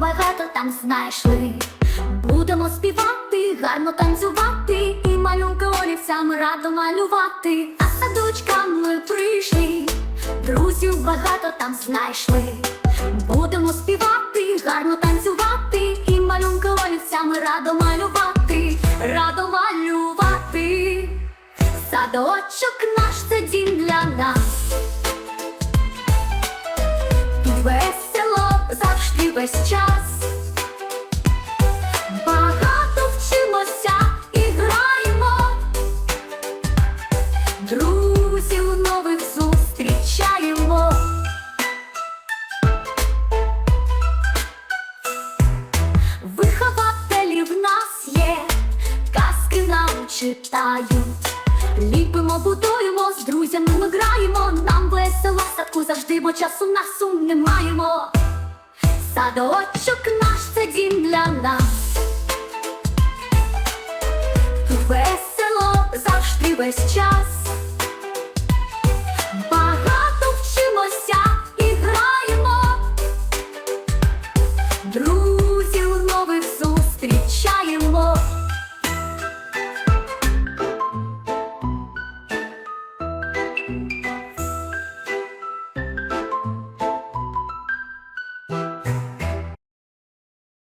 багато там знайшли. Будемо співати, гарно танцювати і малюнки олівцями радо малювати. А садочкам ми прийшли, друзів багато там знайшли. Будемо співати, гарно танцювати і малюнки олівцями радо малювати, радо малювати. Садочок наш це дім для нас. Весь час. Багато вчимося і граємо. Друзів нових зустрічаємо. Вихователі в нас є, казки нам читають. Ліпимо, будуємо, з друзями ми граємо. Нам весело садку завжди, бо часу на сум не маємо. Садочок наш це дім для нас. Весело завжди весь час.